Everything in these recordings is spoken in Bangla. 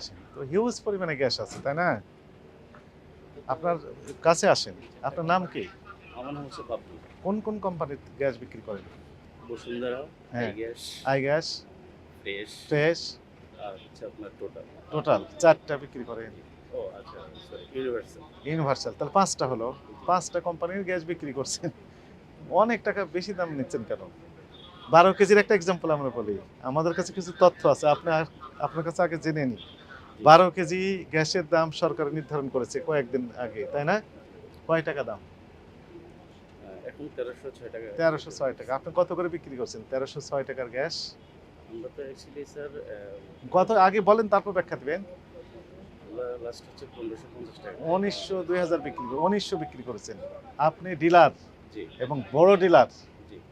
আসেন তো হিউজ পরিমাণে গ্যাস আছে তাই না? আপনার কাছে আসেন। আপনার নাম কি? আমার নাম হচ্ছে বাবলু। কোন কোন কোম্পানির গ্যাস বিক্রি করেন? বসুন্ধরা হ্যাঁ। গ্যাস আই গ্যাস ফ্রেশ ফ্রেশ আর হচ্ছে আপনার টোটাল টোটাল চারটা বিক্রি করেন। ও আচ্ছা ইউনিভার্সাল ইউনিভার্সাল তাহলে পাঁচটা হলো। পাঁচটা কোম্পানির গ্যাস বিক্রি করছেন। অনেক টাকা বেশি দাম নিচ্ছেন কেন? বারো কেজির একটা এক্সাম্পল আমরা বলি। আমাদের কাছে কিছু তথ্য আছে। আপনি আপনার কাছে আগে জেনে নিন। বারো কেজি গ্যাসের দাম সরকার নির্ধারণ করেছে কয়েকদিন আগে তাই না? কয় টাকা দাম? তেরোশো ছয় টাকা। আপনি কত করে বিক্রি করছেন? তেরোশো ছয় টাকার গ্যাস? আমরা তো অ্যাকচুয়ালি স্যার কত? আগে বলেন তারপর ব্যাখ্যা দিবেন। উনিশশো দুই হাজার বিক্রি উনিশশো বিক্রি করেছেন। আপনি ডিলার এবং বড় ডিলার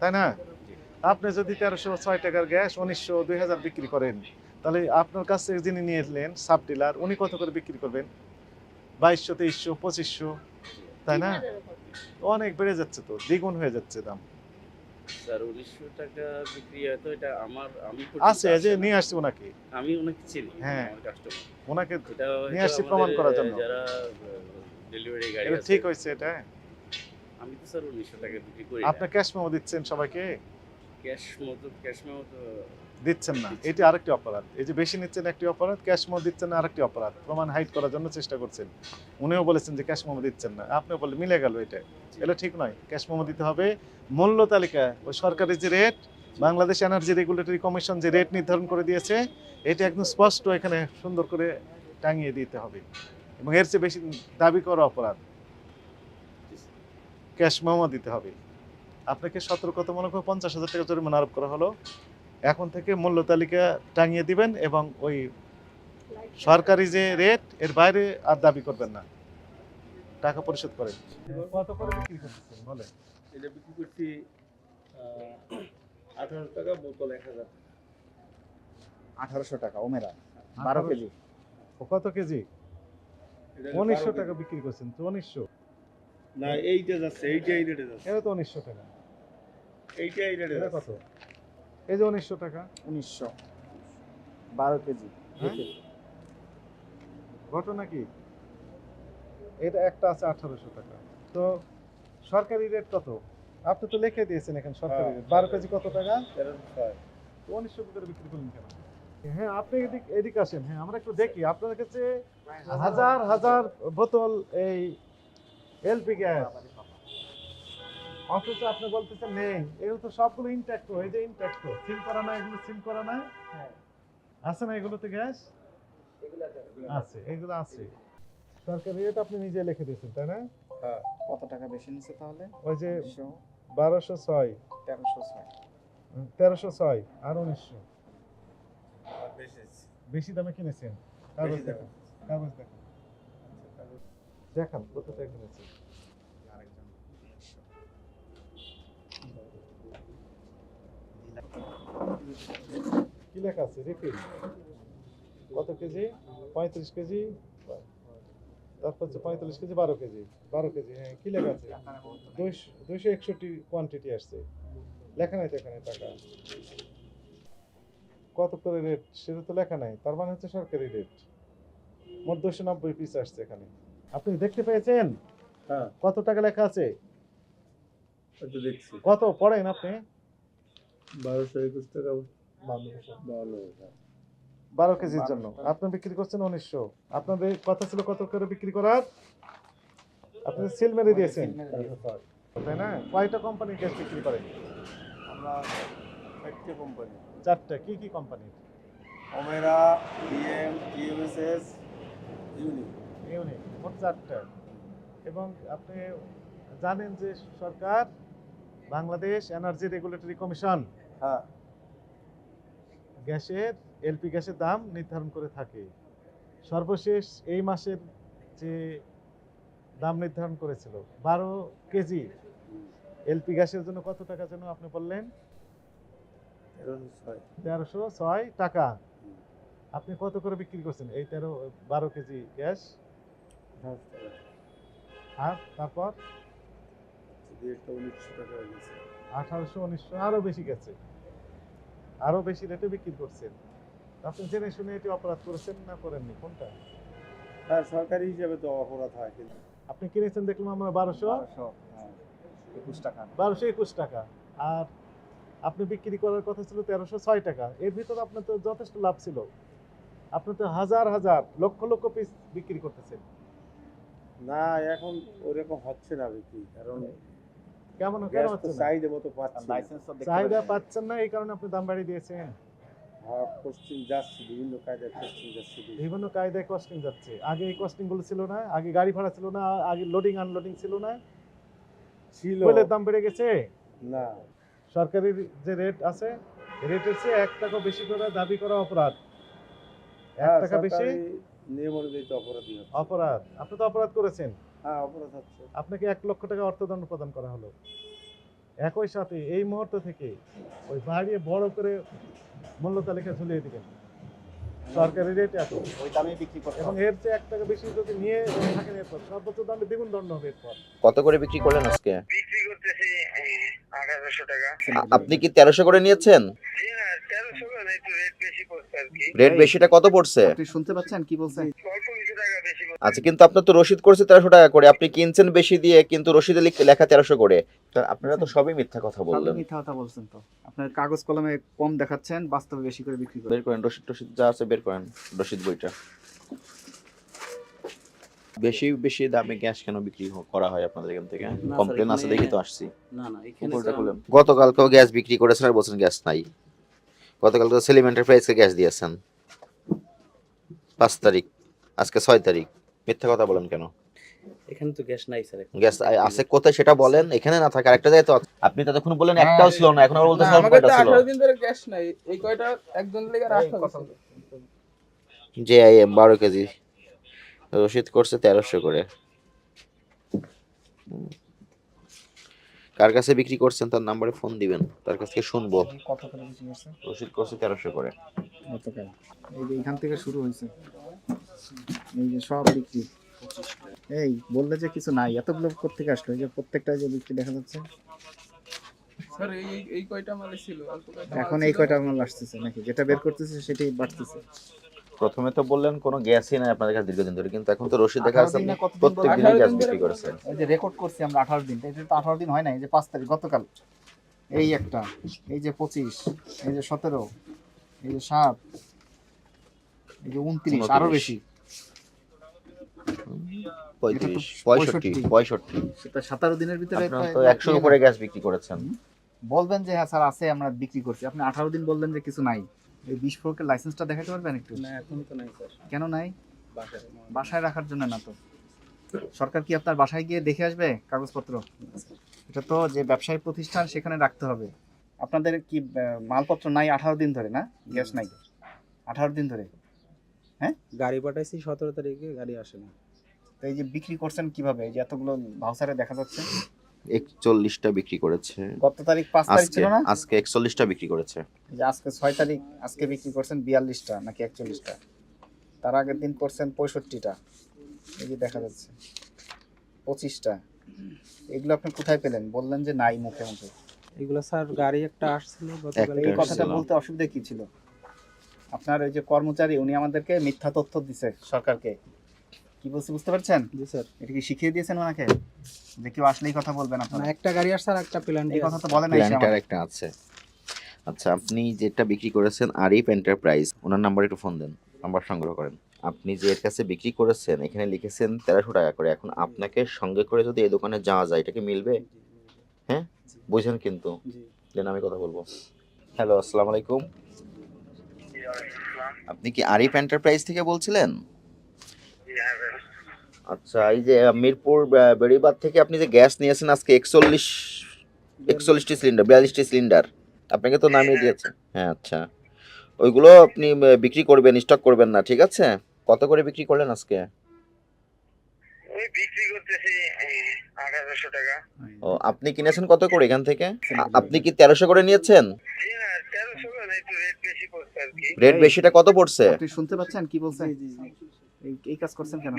তাই না? আপনি যদি তেরোশো ছয় টাকার গ্যাস উনিশশো দুই হাজার বিক্রি করেন তাহলে আপনার কাছ থেকে যিনি নিয়ে এলেন সাব ডিলার উনি কত করে বিক্রি করবেন? বাইশশো তেইশশো পঁচিশশো তাই না? অনেক বেড়ে যাচ্ছে তো দ্বিগুণ হয়ে যাচ্ছে দাম। স্যার উনিশশো টাকা বিক্রি হয় তো এটা আমার আমি আছে যে নিয়ে আসছি ওনাকে। আমি ওনাকে চিনি হ্যাঁ। কাস্টমার ওনাকে নিয়ে আসছি প্রমাণ করার জন্য। যারা ডেলিভারি গাড়ি এটা ঠিক হয়েছে এটা। আমি তো স্যার উনিশশো টাকা বিক্রি করি আপনি ক্যাশ মেমো দিচ্ছেন সবাইকে? ক্যাশ মতো ক্যাশ মতো দিচ্ছেন না। এটি আরেকটি অপরাধ। এই যে বেশি নিচ্ছেন একটি অপরাধ ক্যাশ মেমো দিচ্ছেন না আরেকটি অপরাধ। প্রমাণ হাইড করার জন্য চেষ্টা করছেন। উনিও বলেছেন যে ক্যাশ মেমো দিচ্ছেন না। আপনিও বলে মিলে গেল এটা। এটা ঠিক নয়। ক্যাশ মেমো দিতে হবে। মূল্য তালিকা ওই সরকারের যে rate Bangladesh energy regulatory commission যে রেট নির্ধারণ করে দিয়েছে এটা একদম স্পষ্ট এখানে সুন্দর করে টাঙিয়ে দিতে হবে। এবং এর চেয়ে বেশি দাবি করা অপরাধ। ক্যাশ মেমো দিতে হবে। আপনাকে সতর্কতামূলক পঞ্চাশ হাজার টাকা জরিমানা আরোপ করা হলো। এখন থেকে মূল্য তালিকা টাঙিয়ে দিবেন এবং ওই সরকারি যে রেট এর বাইরে আর দাবি করবেন না। টাকা পরিশোধ করেন। কত করে বিক্রি করতেছেন? বলেন। এটা বিক্রি করছি আঠারো টাকা বোতল এক হাজার আঠারোশো টাকা ওমেরা বারো কেজি। ও কত কেজি? উনিশশো টাকা বিক্রি করছেন তো উনিশশো। না এইটা যাচ্ছে এইটা এই রেটে যাচ্ছে। এটা তো উনিশশো টাকা। এইটা এই রেটে এটা কত? এই যে উনিশশো টাকা। উনিশশো। বারো কেজি। হ্যাঁ? ঘটনা কি? এটা একটা আছে আঠারোশো টাকা। তো সরকারি রেট কত? আপনি তো লিখে দিয়েছেন এখানে সরকারি রেট বারো কেজি কত টাকা? তো উনিশশো করে বিক্রি করলেন কেন? হ্যাঁ আপনি এদিক এদিকে আসেন। হ্যাঁ আমরা একটু দেখি। আপনার কাছে হাজার হাজার বোতল এই এলপি গ্যাস অথচ আপনি বলতেছেন নেই এগুলো তো সবগুলো ইনট্যাক্ট এই যে ইনট্যাক্ট সিল করা না এগুলো সিল করা না আছে না এগুলোতে গ্যাস? আছে এগুলো আছে। সরকারি রেট আপনি নিজে লিখে দিয়েছেন তাই না? কত টাকা বেশি নিচ্ছে তাহলে? ওই যে বারোশো ছয়। তেরোশো ছয়। তেরোশো ছয় আর উনিশশো। বেশি দামে কিনেছেন? কাগজ দেখান কাগজ দেখান। দেখান কত টাকা কিনেছেন? কি লেখা আছে? রিফিল কত কেজি? পঁয়ত্রিশ কেজি? তারপর হচ্ছে পঁয়তাল্লিশ কেজি বারো কেজি। বারো কেজি হ্যাঁ কি লেখা আছে? দুইশো দুইশো একষট্টি কোয়ান্টিটি আসছে। লেখা নাই তো এখানে টাকা। কত করে রেট সেটা তো লেখা নাই। তার মানে হচ্ছে সরকারি রেট মোট দুশো নব্বই পিস আসছে এখানে। আপনি দেখতে পেয়েছেন? হ্যাঁ। কত টাকা লেখা আছে? দেখছি। কত? পড়েন আপনি। বারোশো একুশ টাকা বারো কেজির জন্য। আপনি বিক্রি করছেন উনিশশো। আপনাদের কথা ছিল কত করে বিক্রি করার? আপনি সিল মেরে দিয়েছেন। তাই না? কয়টা কোম্পানি গ্যাস বিক্রি করেন আমরা চারটে কোম্পানি চারটা। কি কি company Omera DM TMSS uni unit মোট চারটা। এবং আপনি জানেন যে সরকার বাংলাদেশ এনার্জি রেগুলেটরি কমিশন হ্যাঁ। গ্যাসের এলপি গ্যাসের দাম নির্ধারণ করে থাকে। সর্বশেষ এই মাসের যে দাম নির্ধারণ করেছিল বারো কেজি। এলপি গ্যাসের জন্য কত টাকা যেন আপনি বললেন? তেরোশো ছয়। টাকা। আপনি কত করে বিক্রি করছেন? এই তেরো বারো কেজি গ্যাস? আর তারপর? হয়ে আঠারোশো উনিশশো আরও বেশি গেছে। আরও বেশি রেটে বিক্রি করছেন। আপনি জেনে শুনে এটি অপরাধ করেছেন না করেননি? কোনটা? হ্যাঁ সরকারি হিসেবে তো অপরাধ হয় কিন্তু। আপনি কিনেছেন দেখলাম আমরা বারোশো। হ্যাঁ একুশ টাকা। বারোশো একুশ টাকা। আর আপনি বিক্রি করার কথা ছিল তেরোশো ছয় টাকা। এর ভিতরে আপনার তো যথেষ্ট লাভ ছিল। আপনি তো হাজার হাজার লক্ষ লক্ষ পিস বিক্রি করতেছেন। না এখন ওইরকম হচ্ছে না বিক্রি। কারণ কেমন কেন হচ্ছে চাহিদা মতো পাচ্ছি না। লাইসেন্স দেখতে চাহিদা পাচ্ছেন। পাচ্ছেন না এই কারণে আপনি দাম বাড়িয়ে দিয়েছেন। কোশ্চিন যাচ্ছে বিভিন্ন কায়দায় কোশ্চিন যাচ্ছে বিভিন্ন কায়দায় কস্টিং যাচ্ছে। আগে এই কস্টিংগুলো ছিল না আগে গাড়ি ভাড়া ছিল না আগে লোডিং আনলোডিং ছিল না। ছিল। তেলের দাম বেড়ে গেছে? না। সরকারি যে রেট আছে রেটের চেয়ে এক টাকা বেশি করে দাবি করা অপরাধ। এক হ্যাঁ, টাকা বেশি? নিয়ম অনুযায়ী অপরাধী অপরাধ। আপনি তো অপরাধ করেছেন। হ্যাঁ অপরাধ হচ্ছে। আপনাকে এক লক্ষ টাকা অর্থদণ্ড প্রদান করা হলো। একই সাথে এই মুহূর্ত থেকে ওই বাড়িয়ে বড় করে মূল্য তালিকা ঝুলিয়ে দিবেন। সরকারি রেট এত। ওই দামে বিক্রি করতে এবং এর চেয়ে এক টাকা বেশি যদি নিয়ে থাকেন এরপর সর্বোচ্চ দণ্ডে দ্বিগুণ দণ্ড হবে এরপর। কত করে বিক্রি করলেন আজকে? বিক্রি করতেছি আঠারোশো টাকা। আপনি কি তেরোশো করে নিয়েছেন? তেরোশো রেট বেশিটা কত পড়ছে? আপনি শুনতে পাচ্ছেন কি বলছে অল্প কিছু টাকা বেশি পড়ছে আচ্ছা কিন্তু আপনার তো রসিদ করছে তেরোশো টাকা করে। আপনি কিনছেন বেশি দিয়ে কিন্তু রসিদে লিখ- লেখা তেরোশো করে। আপনারা তো সবই মিথ্যা কথা বললেন। মিথ্যা কথা বলছেন তো। আপনার কাগজ কলমে কম দেখাচ্ছেন বাস্তবে বেশি করে বিক্রি করেন। বের করেন রসিদ টসিদ যা আছে বের করেন রসিদ বইটা। বেশি বেশি দামে গ্যাস কেন বিক্রি করা হয় আপনাদের এখান থেকে? কমপ্লেন আছে দেখি তো আসছি। না না এখানে গতকালকেও গ্যাস বিক্রি করেছেন আর বলছেন গ্যাস নাই। গতকাল তো সেলিম এন্টারপ্রাইজকে গ্যাস দিয়েছেন। পাঁচ তারিখ। আজকে ছয় তারিখ। মিথ্যা কথা বলেন কেন? এখানে তো গ্যাস নাই স্যার গ্যাস আছে কোথায় সেটা বলেন এখানে না থাকে আরেকটা জায়গায় তো। আপনি ততক্ষণ বললেন একটাও ছিল না এখন আবার না, বলতেছেন আমাকে কয়টা তো ছিল। আঠারো দিন ধরে গ্যাস নাই এই কয়টা একজন লেগে রাখা জে আই এম বারো কেজি। রসিদ করছে তেরোশো করে। কার কাছে বিক্রি করছেন তার নাম্বারে ফোন দিবেন তার কাছ থেকে শুনব। কত করে বিক্রি করছে রসিদ করছে তেরোশো করে। গতকাল এখান থেকে শুরু হয়েছে। এই যে সব বিক্রি। এই বললে যে কিছু নাই এতগুলো কোথেকে আসলো? এই যে প্রত্যেকটা যে বিক্রি দেখা যাচ্ছে। স্যার এই এই- এই কয়টা মালে ছিল অল্প কয়টা মাল এখন এই কয়টা মাল আসতেছে নাকি? যেটা বের করতেছে সেটাই বাড়তেছে। প্রথমে তো বললেন কোনো গ্যাসই নাই আপনাদের কাছে দীর্ঘদিন ধরে কিন্তু এখন তো দেখা আঠারো যাচ্ছে দিন আপনি প্রত্যেক দিনই গ্যাস বিক্রি ধরে করেছেন। এই যে রেকর্ড করছি আমরা আঠারো দিন। এটা তো আঠারো দিন হয় না এই যে পাঁচ তারিখ গতকাল। এই একটা এই যে পঁচিশ এই যে সতেরো এই যে সাত এই যে উনত্রিশ আরও বেশি। পঁয়ত্রিশ পঁয়ষট্টি পঁয়ষট্টি। সেটা সতেরো দিনের ভিতরে তো একশোর উপরে গ্যাস বিক্রি করেছেন। বলবেন যে হ্যাঁ স্যার আছে আমরা বিক্রি করছি। আপনি আঠারো দিন বললেন যে কিছু নাই। এই বিশ ফোরকের লাইসেন্সটা দেখাতে পারবেন একটু? না এখন তো নাই স্যার। কেন নাই? বাসায় বাসায় রাখার জন্য না তো। সরকার কি আপনার বাসায় গিয়ে দেখে আসবে কাগজপত্র? এটা তো যে ব্যবসায়ী প্রতিষ্ঠান সেখানে রাখতে হবে। আপনাদের কি মালপত্র নাই আঠারো দিন ধরে না? গ্যাস নাই। আঠারো দিন ধরে। হ্যাঁ? গাড়ি পাঠাইছি সতেরো তারিখে গাড়ি আসে না। তো এই যে বিক্রি করছেন কীভাবে? এই যে এতগুলো ভাউচারে দেখা যাচ্ছে। একচল্লিশটা বিক্রি করেছে। গত তারিখ পাঁচ তারিখ ছিল না? আজকে একচল্লিশটা বিক্রি করেছে। এই যে আজকে ছয় তারিখ আজকে বিক্রি করছেন বিয়াল্লিশটা নাকি একচল্লিশটা। তার আগের দিন করছেন পঁয়ষট্টিটা। এই যে দেখা যাচ্ছে পঁচিশটা। এগুলো আপনি কোথায় পেলেন? বললেন যে নাই মুখে মুখে। এগুলো স্যার গাড়ি একটা আসছিল গতকাল এই কথাটা বলতে অসুবিধা কি ছিল? আপনার ওই যে কর্মচারী উনি আমাদেরকে মিথ্যা তথ্য দিছে সরকারকে। কি বলছে বুঝতে পারছেন? জি স্যার। এটা কি শিখিয়ে দিয়েছেন ওনাকে? যে কেউ আসলেই কথা বলবেন আপনারা। একটা গাড়ি আসছে আর একটা প্ল্যান এই কথা তো বলেন নাই সে প্ল্যান্টার একটা আছে। আচ্ছা আপনি যেটা বিক্রি করেছেন আরিফ এন্টারপ্রাইজ ওনার নাম্বার একটু ফোন দেন নাম্বার সংগ্রহ করেন। আপনি যে এর কাছে বিক্রি করেছেন এখানে লিখেছেন তেরোশো টাকা করে। এখন আপনাকে সঙ্গে করে যদি এই দোকানে যাওয়া যায় এটা কি মিলবে? হ্যাঁ? বুঝেন কিন্তু। জি। দেন আমি কথা বলব। হ্যালো আসসালামু আলাইকুম। আপনি কি আরিফ এন্টারপ্রাইজ থেকে বলছিলেন? আচ্ছা এই যে মিরপুর আহ, বেড়িবাঁধ থেকে আপনি যে গ্যাস নিয়েছেন আজকে একচল্লিশ একচল্লিশটি সিলিন্ডার বিয়াল্লিশটি সিলিন্ডার আপনাকে তো নামিয়ে দিয়েছে। হ্যাঁ আচ্ছা। ওইগুলো আপনি বিক্রি করবেন স্টক করবেন না ঠিক আছে? কত করে বিক্রি করলেন আজকে? ওই বিক্রি করতেছি আঠারোশো টাকা। ও আপনি কিনেছেন কত করে এখান থেকে? আপনি কি তেরোশো করে নিয়েছেন? রেট বেশিটা কত পড়ছে? আপনি শুনতে পাচ্ছেন? কি বলছেন? এই কাজ করছেন কেন।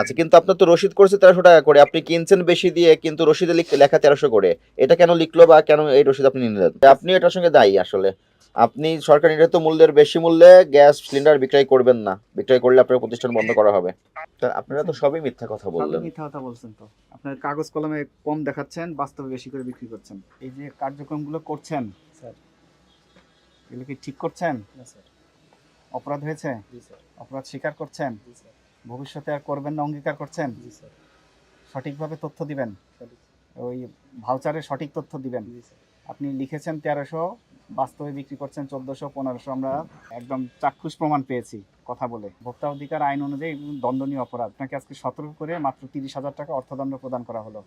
আচ্ছা কিন্তু আপনার তো রসিদ করছে তেরোশো টাকা করে আপনি কিনছেন বেশি দিয়ে কিন্তু রসিদে লেখা তেরোশো করে। এটা কেন লিখলো বা কেন এই রসিদ আপনি নিলেন? আপনি এটার সঙ্গে দায়ী আসলে। আপনি সরকার নির্ধারিত মূল্যের বেশি মূল্যে গ্যাস সিলিন্ডার বিক্রয় করবেন না। বিক্রয় করলে আপনার প্রতিষ্ঠান বন্ধ করা হবে। তা আপনারা তো সবই মিথ্যা কথা বললেন। মিথ্যা কথা বলছেন তো। আপনার কাগজ কলমে কম দেখাচ্ছেন বাস্তবে বেশি করে বিক্রি করছেন। এই যে কার্যক্রমগুলো করছেন স্যার। এগুলো কি ঠিক করছেন? না স্যার। অপরাধ হয়েছে? অপরাধ স্বীকার করছেন? ভবিষ্যতে আর করবেন না অঙ্গীকার করছেন? সঠিকভাবে তথ্য দিবেন? ওই ভাউচারে সঠিক তথ্য দিবেন? আপনি লিখেছেন তেরোশো বাস্তবে বিক্রি করছেন চোদ্দশো পনেরোশো। আমরা একদম চাক্ষুষ প্রমাণ পেয়েছি কথা বলে। ভোক্তা অধিকার আইন অনুযায়ী দণ্ডনীয় অপরাধ। আপনাকে আজকে সতর্ক করে মাত্র তিরিশ হাজার টাকা অর্থদণ্ড প্রদান করা হলো।